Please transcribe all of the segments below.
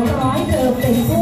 ร้อยเธอเป็นผู้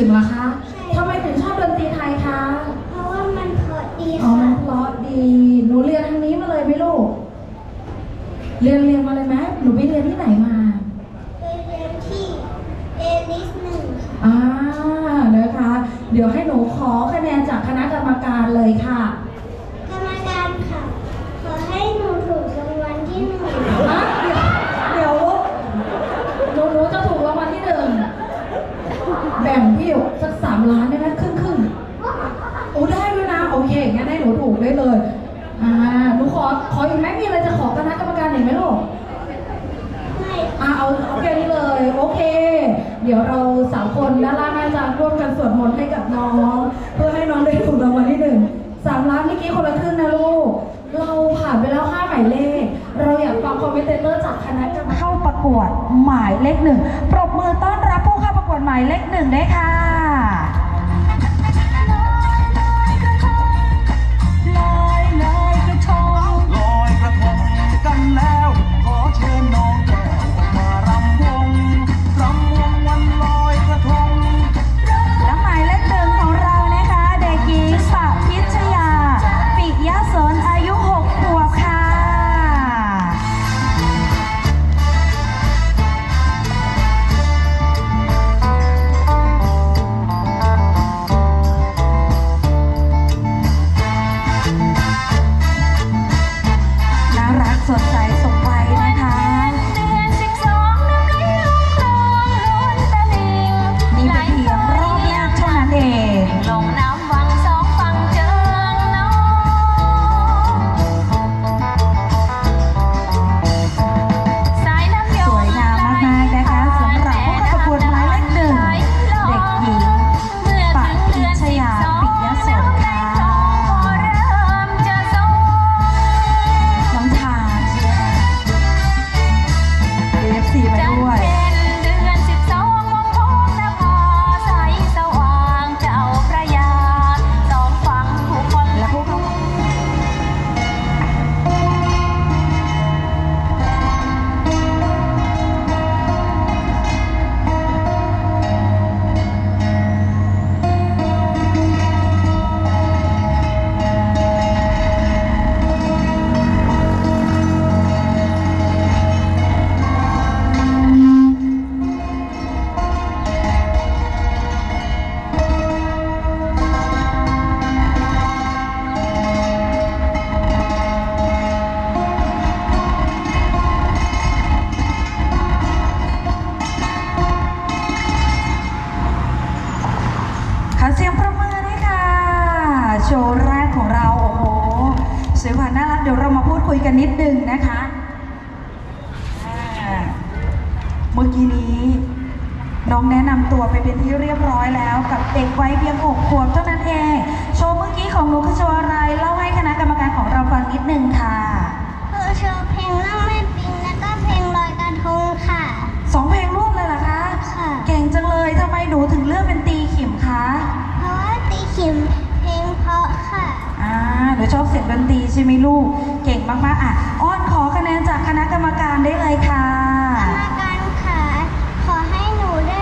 ิมเหรอคะทำไมถึงชอบดนตรีไทยคะ เพราะว่ามันเพราะดีอ๋อมันเพราะดี หนูเรียนทางนี้มาเลยไหมลูก เรียนเรียนมาเลยไหมหนูไปเรียนที่ไหนมาเรียนที่เอลิสหนึ่งค่อ่านะคะ เดี๋ยวให้หนูขอคะแนนจากคณะกรรมการเลยค่ะ เอาโอเคนี้เลย โอเค เดี๋ยวเราสามคนด้านล่างอาจารย์ร่วมกันสวดมนต์ให้กับน้อง เพื่อให้น้องได้ถูกรางวัลที่หนึ่งสามล้านเมื่อกี้คนละครึ่งนะลูก เราผ่านไปแล้วห้าหมายเลข เราอยากฟังคอมเมนเตอร์จากคณะจะเข้าประกวดหมายเลขหนึ่งปรบมือต้อนรับผู้เข้าประกวดหมายเลขหนึ่งได้ค่ะ นะคะอ่าเมื่อกี้นี้ น้องแนะนำตัวไปเป็นที่เรียบร้อยแล้ว กับเด็กวัยเพียงหกขวบเท่านั้นเอง โชว์เมื่อกี้ของหนูคือโชว์อะไรเล่าให้คณะกรรมการของเราฟังนิดนึงค่ะคือโชว์เพลงนั่งไม่ปิงแล้วก็เพลงลอยกระทงค่ะ สองเพลงร่วมเลยเหรอคะค่ะ เก่งจังเลยทำไมหนูถึงเลือกเป็นตีขิมคะเพราะว่าตีขิมเพลงเพราะค่ะ อ่าหนูชอบเสียงดนตรีใช่ไหมลูกเก่ง มากๆ อะ อ้อนขอคะแนนจากคณะกรรมการได้เลยค่ะ กรรมการค่ะ ขอให้หนูได้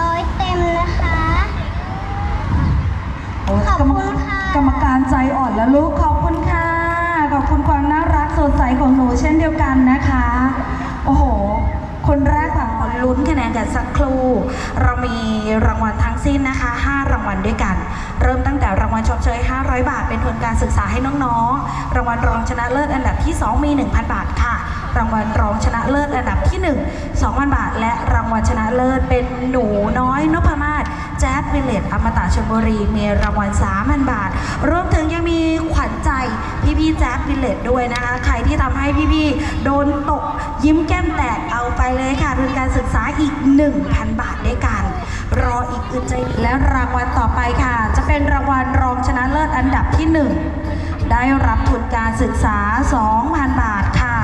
ร้อยเต็มนะคะ โอ้ยขอบกรรมคุณค่ะ กรรมการใจอ่อนแล้วลูกขอบคุณค่ะ ขอบคุณความน่ารักสดใสของหนูเช่นเดียวกันนะคะ โอ้โห คนแรกค่ะลุ้นคะแนนกันสักครู่ เรามีรางวัลทั้งสิ้นนะคะ 5 รางวัลด้วยกัน เริ่มตั้งแต่รางวัลชมเชย 500 บาท เป็นทุนการศึกษาให้น้องๆ รางวัลรองชนะเลิศอันดับที่ 2 มี 1,000 บาทค่ะ รางวัลรองชนะเลิศอันดับที่ 1 2,000 บาท และรางวัลชนะเลิศเป็นหนูน้อยนพมาศ แจ๊ดวิลเลจอมตะชลบุรีมีรางวัล 3,000 บาท รวมถึงยังมีขวัญใจพี่ๆแจ๊ดวิลเลจด้วยนะคะ ใครที่ทำให้พี่ๆโดนตกยิ้มแก้มแตกเอาไปเลยค่ะทุนการศึกษาอีก 1,000 บาทด้วยกัน รออีกอึดใจและรางวัลต่อไปค่ะ จะเป็นรางวัลรองชนะเลิศอันดับที่ 1 ได้รับทุนการศึกษา 2,000 บาทค่ะ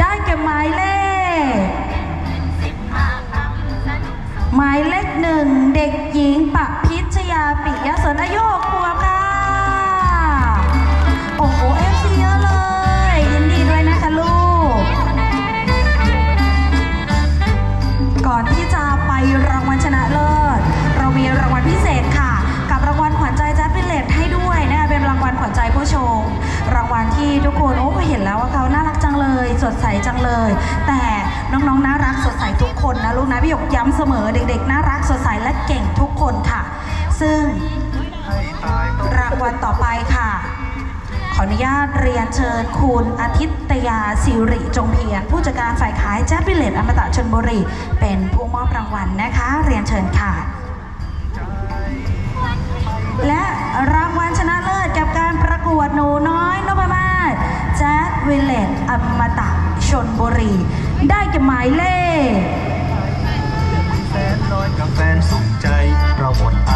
ได้แก่หมายเลข หมายเลขหนึ่งเด็กหญิงปพิชยาปิยสนอายุหกขวบค่ะ โอ้โหเอฟซีเยอะเลย ยินดีด้วยนะคะลูก ก่อนที่จะไปรางวัลชนะเลิศ เรามีรางวัลพิเศษค่ะ กับรางวัลขวัญใจแจ๊ดวิลเลตให้ด้วยนะคะเป็นรางวัลขวัญใจผู้ชม รางวัลที่ทุกคนโอ้เห็นแล้วว่าเขาน่ารักจังเลย สดใสจังเลย แต่น้องๆน่ารักสดใสทุก คนนะลูกนะพี่หยกย้ำเสมอเด็กๆ น่ารักสดใสและเก่งทุกคนค่ะ ซึ่งรางวัลต่อไปค่ะ ขออนุญาตเรียนเชิญคุณอาทิตยาสิริจงเพียรผู้จัดการฝ่ายขายแจ๊บวิเลตอมตะชนบุรี เป็นผู้มอบรางวัลนะคะ เรียนเชิญค่ะ และรางวัลชนะเลิศกับการประกวดหนูน้อยนพมาศแจ๊ดวิเลตอมตะชนบุรี ได้แก่หมายเลข น้อยกับแฟนสุขใจเราหมดอา